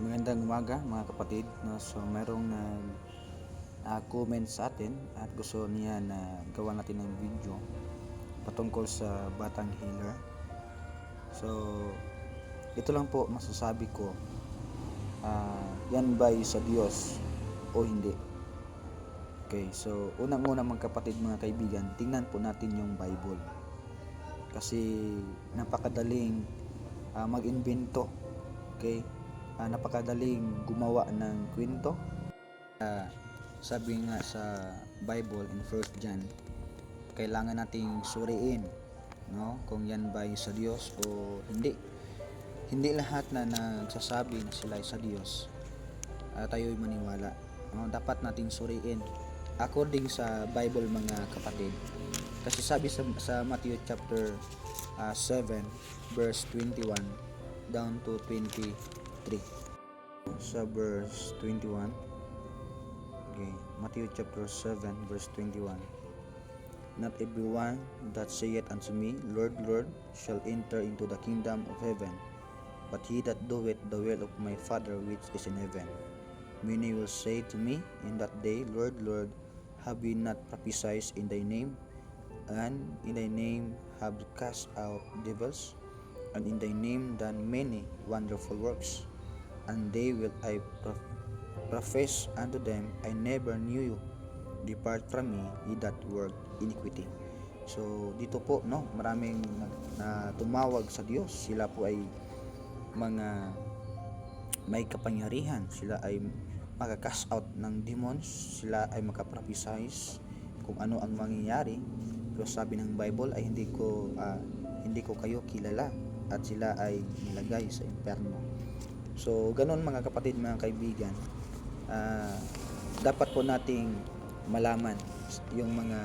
Magandang umaga mga kapatid. No? So merong nag ah, comment sa atin at gusto niya na gawa natin ng video patungkol sa Batang Healer. So ito lang po masasabi ko. Ah, yan ba sa Diyos o hindi? Okay, so unang-una mga kapatid, mga kaibigan, tingnan po natin yung Bible. Kasi napakadaling ah, mag-invento. Okay? Ah, napakadaling gumawa ng kwento. Ah, sabi nga sa Bible in 1 John, kailangan nating suriin no kung yan ba ay sa Diyos o hindi. Hindi lahat na nagsasabi na sila ay sa Diyos ah, tayo'y maniwala. No? Dapat nating suriin according sa Bible mga kapatid. Kasi sabi sa, sa Matthew chapter ah, 7 verse 21 down to 23 sa verse 21 okay Matthew chapter 7 verse 21 Not everyone that saith unto me Lord Lord shall enter into the kingdom of heaven but he that doeth the will of my father which is in heaven. Many will say to me in that day Lord Lord have we not prophesied in thy name? And in thy name have cast out devils? And in thy name done many wonderful works and they will I prof- profess unto them, I never knew you. Depart from me, ye that work iniquity. So, dito po, no, maraming na, tumawag sa Diyos. Sila po ay mga may kapangyarihan. Sila ay maka-cast out ng demons. Sila ay makaprophesize kung ano ang mangyayari. Pero sabi ng Bible ay hindi ko ah, hindi ko kayo kilala at sila ay nilagay sa impyerno. So, ganun mga kapatid, mga kaibigan. ah, dapat po nating malaman yung mga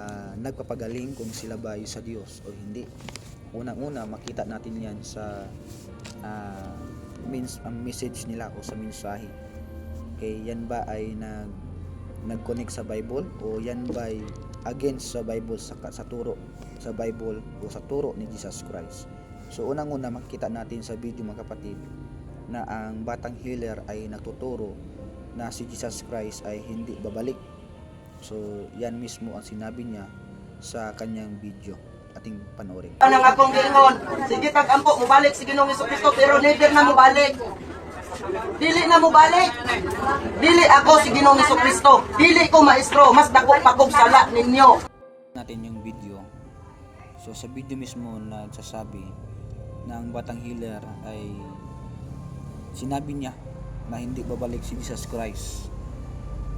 ah, nagpapagaling kung sila ba ay sa Diyos o hindi. Unang-una, makita natin yan sa ah, means, ang message nila o sa mensahe. Okay, yan ba ay nag nag-connect sa Bible o yan ba ay against sa Bible sa, sa turo sa Bible o sa turo ni Jesus Christ. So unang-una makita natin sa video mga kapatid na ang batang healer ay nagtuturo na si Jesus Christ ay hindi babalik. So yan mismo ang sinabi niya sa kanyang video ating panoorin. Anang akong gingon, sige tag-ampo mo balik si Ginoong Kristo pero never na mo balik. Dili na mo balik. Dili ako si Ginoong Kristo. Dili ko maestro, mas dako pa kog sala ninyo. natin yung video. So sa video mismo nagsasabi na ang batang healer ay sinabi niya na hindi babalik si Jesus Christ.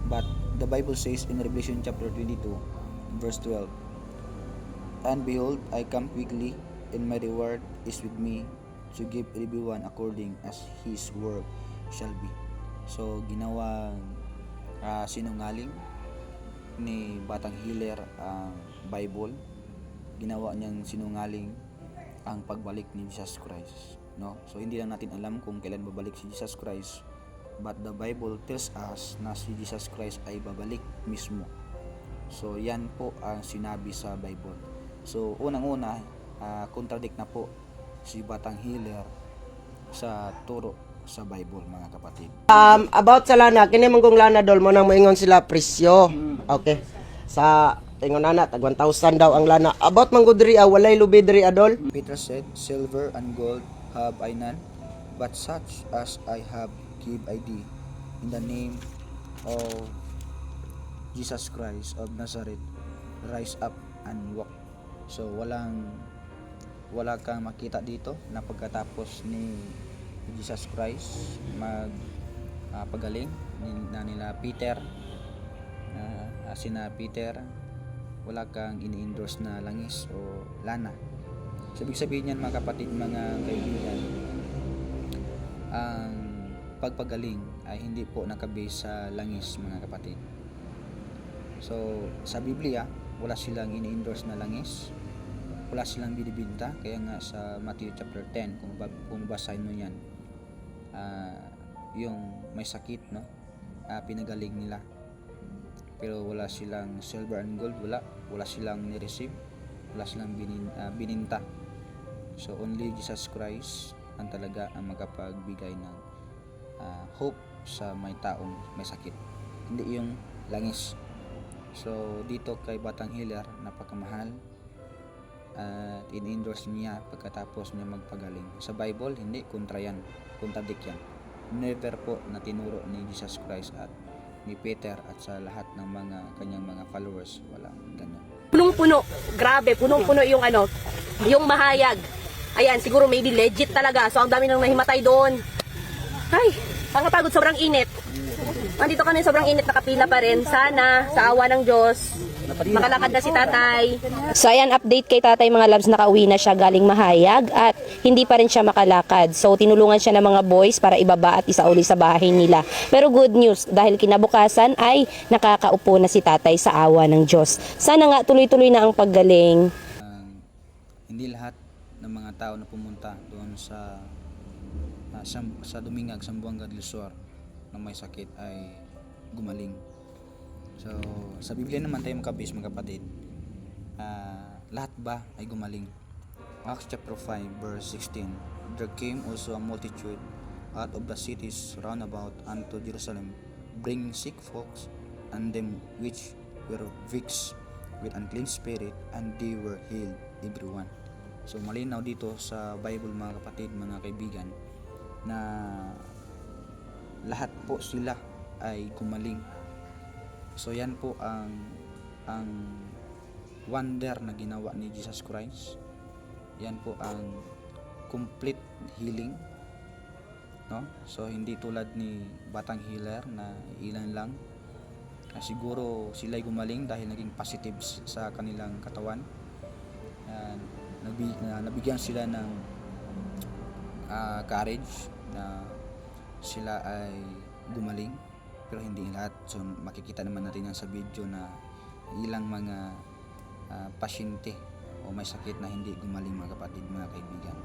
But the Bible says in Revelation chapter 22 verse 12 And behold, I come quickly, and my reward is with me to give everyone according as his work shall be. So, ginawang ah, sinungaling ni Batang Healer ang Bible. Ginawa niyang sinungaling ang pagbalik ni Jesus Christ. No? So, hindi lang natin alam kung kailan babalik si Jesus Christ. But the Bible tells us na si Jesus Christ ay babalik mismo. So, yan po ang sinabi sa Bible. So, unang-una, ah, contradict na po si Batang Healer sa turo sa Bible, mga kapatid. Um, about sa lana, kini manggong lana dol mo nang moingon sila presyo. Okay. Sa ingon ana tag 1,000 daw ang lana. About man gud diri ah, walay lubi diri adol. Peter said, Silver and gold have I none, but such as I have give I thee, in the name of Jesus Christ of Nazareth, rise up and walk. So, walang wala kang makita dito na pagkatapos ni Jesus Christ mag ah, pagaling ni- na nila Peter. Uh, sina Peter wala kang ini-endorse na langis o lana So, sabihin yan mga kapatid, mga kaibigan, ang pagpagaling ay hindi po nakabase sa langis mga kapatid. So, sa Biblia, wala silang ini-endorse na langis. Wala silang binibinta. Kaya nga sa Matthew chapter 10, kung, bab- kung basahin mo yan, ah, yung may sakit, no? Ah, pinagaling nila. Pero wala silang silver and gold, wala. Wala silang ni-receive. Wala silang binin, ah, bininta. So only Jesus Christ ang talaga ang makapagbigay ng ah, hope sa may taong may sakit. Hindi yung langis. So dito kay Batang Healer napakamahal at in-endorse niya pagkatapos niya magpagaling. Sa Bible, hindi kontra yan. Contradict yan. Never po na tinuro ni Jesus Christ at ni Peter at sa lahat ng mga kanyang mga followers. Walang ganyan. punong-puno. Grabe, punong-puno yung ano, yung mahayag. Ayan, siguro maybe legit talaga. So, ang dami nang nahimatay doon. Ay, pangapagod, sobrang init. Nandito kami, sobrang init, nakapila pa rin. Sana, sa awa ng Diyos, makalakad na si tatay. So, ayan, update kay tatay mga labs, nakauwi na siya galing mahayag at hindi pa rin siya makalakad. So, tinulungan siya ng mga boys para ibaba at isauli sa bahay nila. Pero good news, dahil kinabukasan ay nakakaupo na si tatay sa awa ng Diyos. Sana nga tuloy-tuloy na ang paggaling. Ang hindi lahat ng mga tao na pumunta doon sa ah, sa, sa Dumingag, Sambuanga del Sur na may sakit ay gumaling. So, sa Biblia naman tayo makabis mga kapatid, ah, lahat ba ay gumaling? Acts chapter 5 verse 16 There came also a multitude out of the cities round about unto Jerusalem, bringing sick folks and them which were vexed with unclean spirit, and they were healed, everyone. So malinaw dito sa Bible mga kapatid, mga kaibigan, na lahat po sila ay gumaling. So yan po ang ang wonder na ginawa ni Jesus Christ. Yan po ang complete healing. No? So hindi tulad ni Batang Healer na ilan lang. Na siguro sila ay gumaling dahil naging positive sa kanilang katawan. Yan, nabi- na, nabigyan sila ng ah, courage na sila ay gumaling pero hindi lahat. So makikita naman natin yan sa video na ilang mga ah, pasyente o may sakit na hindi gumaling mga kapatid mga kaibigan